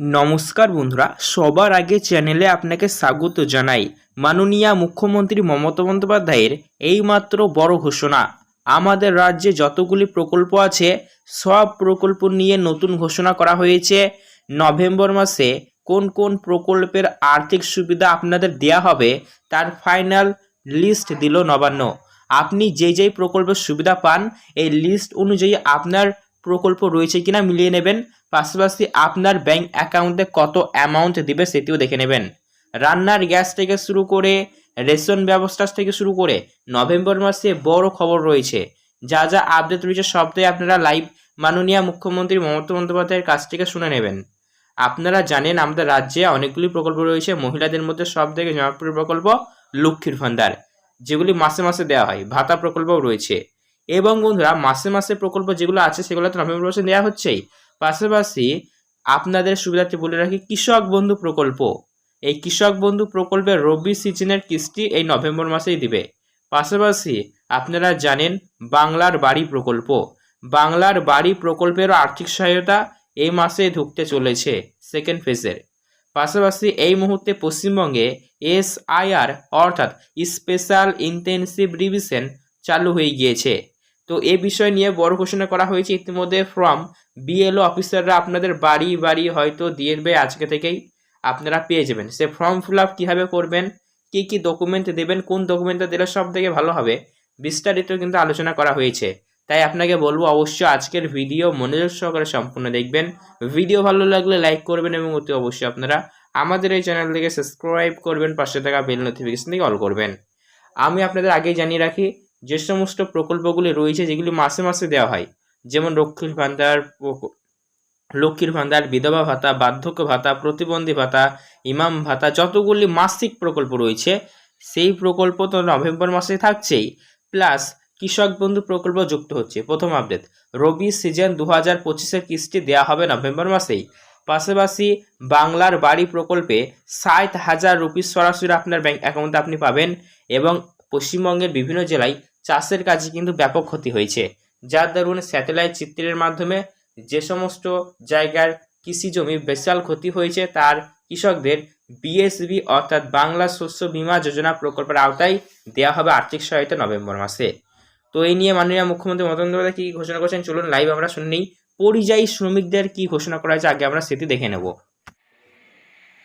নমস্কার বন্ধুরা, সবার আগে চ্যানেলে আপনাকে স্বাগত জানাই। মাননীয়া মুখ্যমন্ত্রী মমতা বন্দ্যোপাধ্যায়ের এইমাত্র বড় ঘোষণা। আমাদের রাজ্যে যতগুলি প্রকল্প আছে, সব প্রকল্প নিয়ে নতুন ঘোষণা করা হয়েছে। নভেম্বর মাসে কোন কোন প্রকল্পের আর্থিক সুবিধা আপনাদের দেয়া হবে, তার ফাইনাল লিস্ট দিল নবান্ন। আপনি যেই যেই প্রকল্পের সুবিধা পান, এই লিস্ট অনুযায়ী আপনার প্রকল্প রয়েছে কিনা মিলিয়ে নেবেন। পাশাপাশি আপনার ব্যাংক অ্যাকাউন্টে কত অ্যামাউন্ট দিবে সেটিও দেখে নেবেন। রান্নার গ্যাস থেকে শুরু করে রেশন ব্যবস্থা থেকে শুরু করে নভেম্বর মাসে বড় খবর রয়েছে। যা যা আপডেট রয়েছে সবটাই আপনারা লাইভ মাননীয় মুখ্যমন্ত্রী মমতা বন্দ্যোপাধ্যায়ের কাছ থেকে শুনে নেবেন। আপনারা জানেন আমাদের রাজ্যে অনেকগুলি প্রকল্প রয়েছে, মহিলাদের মধ্যে সব থেকে জনপ্রিয় প্রকল্প লক্ষ্মীর ভান্ডার, যেগুলি মাসে মাসে দেওয়া হয়, ভাতা প্রকল্পও রয়েছে। এবং বন্ধুরা, মাসে মাসে প্রকল্প যেগুলো আছে সেগুলো তো নভেম্বর মাসে দেওয়া হচ্ছেই। পাশাপাশি আপনাদের সুবিধার্থে বলে রাখি কৃষক বন্ধু প্রকল্প। এই কৃষক বন্ধু প্রকল্পের রবি সিজনের কিস্তি এই নভেম্বর মাসেই দিবে। পাশাপাশি আপনারা জানেন বাংলার বাড়ি প্রকল্প। বাংলার বাড়ি প্রকল্পেরও আর্থিক সহায়তা এই মাসে ঢুকতে চলেছে সেকেন্ড ফেজের পাশাপাশি এই মুহূর্তে পশ্চিমবঙ্গে এসআইআর অর্থাৎ স্পেশাল ইন্টেনসিভ রিভিশন চালু হয়ে গিয়েছে। তো এ বিষয় নিয়ে বড় ঘোষণা করা হয়েছে ইতিমধ্যে ফ্রম বিএলও অফিসাররা আপনাদের বাড়ি বাড়ি হয়তো দিয়ে দেবে আজকে থেকেই। আপনারা পেয়ে যাবেন। সে ফর্ম ফিল আপ কীভাবে করবেন, কী কী ডকুমেন্ট দেবেন, কোন ডকুমেন্টটা দিলে সব থেকে ভালো হবে, বিস্তারিত কিন্তু আলোচনা করা হয়েছে। তাই আপনাকে বলব অবশ্যই আজকের ভিডিও মনোযোগ সহকারে সম্পূর্ণ দেখবেন। ভিডিও ভালো লাগলে লাইক করবেন এবং অতি অবশ্যই আপনারা আমাদের এই চ্যানেলটিকে সাবস্ক্রাইব করবেন, পাশে থাকা বেল নোটিফিকেশন থেকে অল করবেন। আমি আপনাদের আগেই জানিয়ে রাখি যে সমস্ত প্রকল্পগুলি রয়েছে, যেগুলি মাসে মাসে দেওয়া হয়, যেমন লক্ষ্মীর ভান্ডার লক্ষ্মীর ভান্ডার বিধবা ভাতা, বার্ধক্য ভাতা, প্রতিবন্ধী ভাতা, ইমাম ভাতা, যতগুলি মাসিক প্রকল্প রয়েছে, সেই প্রকল্প তো নভেম্বর মাসে থাকছেই। প্লাস কৃষক বন্ধু প্রকল্প যুক্ত হচ্ছে, প্রথম আপডেট। রবি সিজন দু হাজার পঁচিশের কিস্তি দেওয়া হবে নভেম্বর মাসেই। পাশাপাশি বাংলার বাড়ি প্রকল্পে ষাট হাজার রুপিস সরাসরি আপনার ব্যাংক অ্যাকাউন্টে আপনি পাবেন এবং পশ্চিমবঙ্গের বিভিন্ন জেলায় চাষের কাজে কিন্তু ব্যাপক ক্ষতি হয়েছে। যার দরুন স্যাটেলাইট চিত্রের মাধ্যমে যে সমস্ত জায়গার কৃষি জমি বিশাল ক্ষতি হয়েছে, তার কৃষকদের বিএসবি অর্থাৎ বাংলা শস্য বীমা যোজনা প্রকল্পের আওতায় দেওয়া হবে আর্থিক সহায়তা নভেম্বর মাসে। তো এই নিয়ে মাননীয় মুখ্যমন্ত্রী মমতা বন্দ্যোপাধ্যায় কী ঘোষণা করেছেন? চলুন লাইভ আমরা শুনে পরিযায়ী শ্রমিকদের কি ঘোষণা করা হয়েছে, আগে আমরা সেটি দেখে নেব।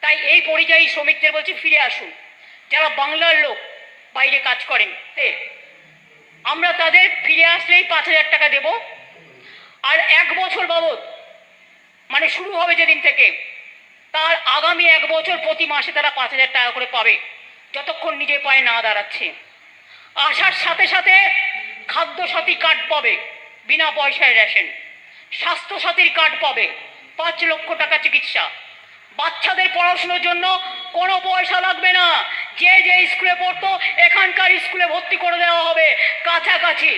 তাই এই পরিযায়ী শ্রমিকদের বলছি ফিরে আসুন। যারা বাংলার লোক বাইরে কাজ করেন। আমরা তাদের ফিরে আসলেই পাঁচ হাজার টাকা দেব। আর এক বছর বাবদ মানে শুরু হবে যেদিন থেকে, তার আগামী এক বছর প্রতি মাসে তারা পাঁচ হাজার টাকা করে পাবে, যতক্ষণ নিজের পায়ে না দাঁড়াচ্ছে। আসার সাথে সাথে খাদ্যসাথী কার্ড পাবে, বিনা পয়সায় রেশন স্বাস্থ্যসাথীর কার্ড পাবে, পাঁচ লক্ষ টাকা চিকিৎসা। বাচ্চাদের পড়াশোনার জন্য কোনো পয়সা লাগবে না। যে যে স্কুলে পড়তো, এখানকার স্কুলে ভর্তি করে দেওয়া হবে, কাছাকাছি,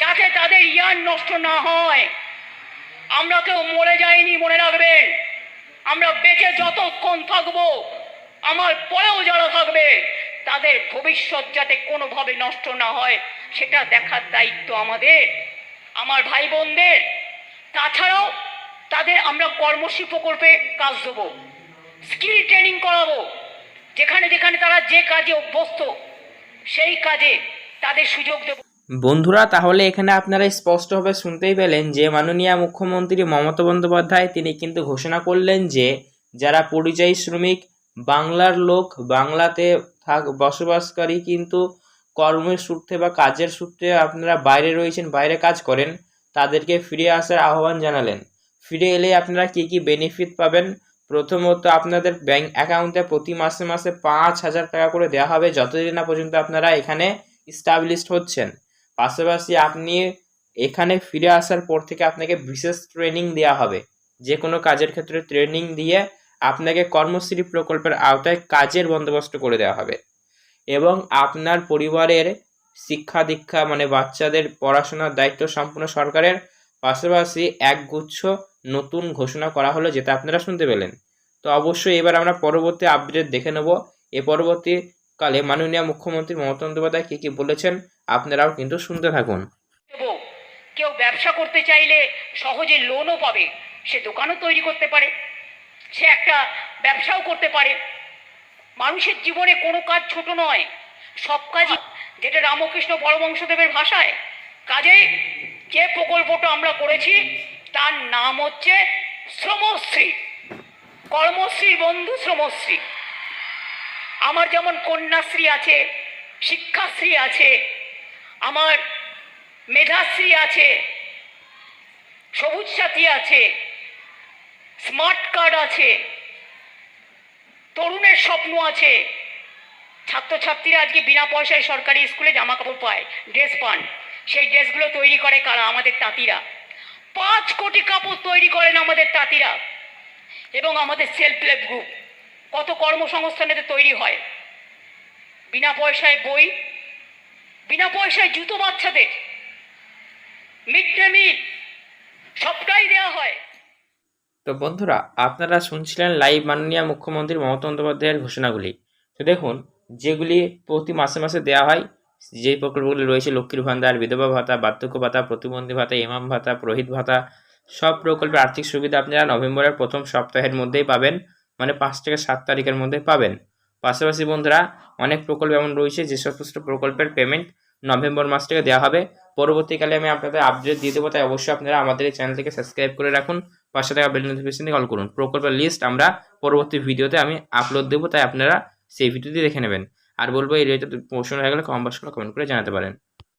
যাতে তাদের ইয়ার নষ্ট না হয়। আমরা কেউ মরে যাইনি, মনে রাখবেন। আমরা বেঁচে যতক্ষণ থাকব, আমার পরেও যারা থাকবে, তাদের ভবিষ্যৎ যাতে কোনোভাবে নষ্ট না হয়, সেটা দেখার দায়িত্ব আমাদের। আমার ভাই বোনদের তাছাড়াও তাদের আমরা কর্মশ্রী প্রকল্পে কাজ দেবো। স্কিল ট্রেনিং করাবো। যেখানে যেখানে তারা যে কাজে অভ্যস্ত, সেই কাজে তাদের সুযোগ দেবো। বন্ধুরা, তাহলে এখানে আপনারা স্পষ্টভাবে শুনতেই পেলেন যে মাননীয় মুখ্যমন্ত্রী মমতা বন্দ্যোপাধ্যায়, তিনি কিন্তু ঘোষণা করলেন যে যারা পরিযায়ী শ্রমিক, বাংলার লোক, বাংলাতে থাক, বসবাসকারী কিন্তু কর্মের সূত্রে বা কাজের সূত্রে আপনারা বাইরে রয়েছেন, বাইরে কাজ করেন, তাদেরকে ফিরে আসার আহ্বান জানালেন। ফিরে এলে আপনারা কী কী বেনিফিট পাবেন? প্রথমত আপনাদের ব্যাংক অ্যাকাউন্টে প্রতি মাসে মাসে পাঁচ হাজার টাকা করে দেওয়া হবে। যতদিন না পর্যন্ত আপনারা এখানে স্টাবলিশড হচ্ছেন। পাশাপাশি আপনি এখানে ফিরে আসার পর থেকে আপনাকে বিশেষ ট্রেনিং দেওয়া হবে। যে কোনো কাজের ক্ষেত্রে ট্রেনিং দিয়ে আপনাকে কর্মশ্রী প্রকল্পের আওতায় কাজের বন্দোবস্ত করে দেওয়া হবে। এবং আপনার পরিবারের শিক্ষা দীক্ষা মানে বাচ্চাদের পড়াশোনার দায়িত্ব সম্পূর্ণ সরকারের। পাশাপাশি একগুচ্ছ নতুন ঘোষণা করা হলো যেটা আপনারা শুনতে পেলেন। তো অবশ্যই এবার আমরা পরবর্তী আপডেট দেখে নেব। এ পরবর্তীকালে মাননীয় মুখ্যমন্ত্রী মমতা বন্দ্যোপাধ্যায় কী কী বলেছেন আপনারাও কিন্তু শুনতে থাকুন। কেউ ব্যবসা করতে চাইলে সহজে লোনও পাবে। সে দোকানও তৈরি করতে পারে। সে একটা ব্যবসাও করতে পারে। মানুষের জীবনে কোনো কাজ ছোট নয়। সব কাজই যেটা রামকৃষ্ণ পরমংশদেবের ভাষায় কাজেই যে প্রকল্পটা আমরা করেছি তার নাম হচ্ছে শ্রমশ্রী। কর্মশ্রীর বন্ধু, শ্রমশ্রী। আমার যেমন কন্যাশ্রী আছে, শিক্ষাশ্রী আছে, আমার মেধাশ্রী আছে, সবুজ সাথী আছে, স্মার্ট কার্ড আছে, তরুণের স্বপ্ন আছে। ছাত্রছাত্রীরা আজকে বিনা পয়সায় সরকারি স্কুলে জামা কাপড় পায়, ড্রেস পান। সেই ড্রেসগুলো তৈরি করে কারা? আমাদের তাঁতিরা। পাঁচ কোটি কাপড় তৈরি করেন আমাদের তাঁতিরা এবং আমাদের সেলফ হেল্প গ্রুপ কত কর্মসংস্থান কর্মসংস্থানেতে তৈরি হয়। বিনা পয়সায় বই, বিনা পয়সায় জুতো বাচ্চাদের। মিড ডে মিল, সবটাই দেওয়া হয়। তো বন্ধুরা, আপনারা শুনছিলেন লাইভ মাননীয় মুখ্যমন্ত্রী মমতা বন্দ্যোপাধ্যায়ের ঘোষণাগুলি। তো দেখুন, যেগুলি প্রতি মাসে মাসে দেওয়া হয় যেই প্রকল্পগুলি রয়েছে, লক্ষ্মীর ভান্ডার বিধবা ভাতা, বার্ধক্য ভাতা, প্রতিবন্ধী ভাতা, ইমাম ভাতা, প্রহিত ভাতা, সব প্রকল্পের আর্থিক সুবিধা আপনারা নভেম্বরের প্রথম সপ্তাহের মধ্যেই পাবেন মানে পাঁচ থেকে সাত তারিখের মধ্যে পাবেন। পাশাপাশি বন্ধুরা, অনেক প্রকল্প এমন রয়েছে, যে সমস্ত প্রকল্পের পেমেন্ট নভেম্বর মাস থেকে দেওয়া হবে। পরবর্তীকালে আমি আপনাদের আপডেট দিয়ে দেবো, তাই অবশ্যই আপনারা আমাদের এই চ্যানেলটিকে সাবস্ক্রাইব করে রাখুন, পাশে থাকা বেল নোটিফিকেশন কল করুন। প্রকল্পের লিস্ট আমরা পরবর্তী ভিডিওতে আমি আপলোড দেবো, তাই আপনারা সেই ভিডিওটি দেখে নেবেন। আর বলব এই রিলেটেড প্রশ্ন হয়ে গেলে কম বাস কমেন্ট করে জানাতে পারেন।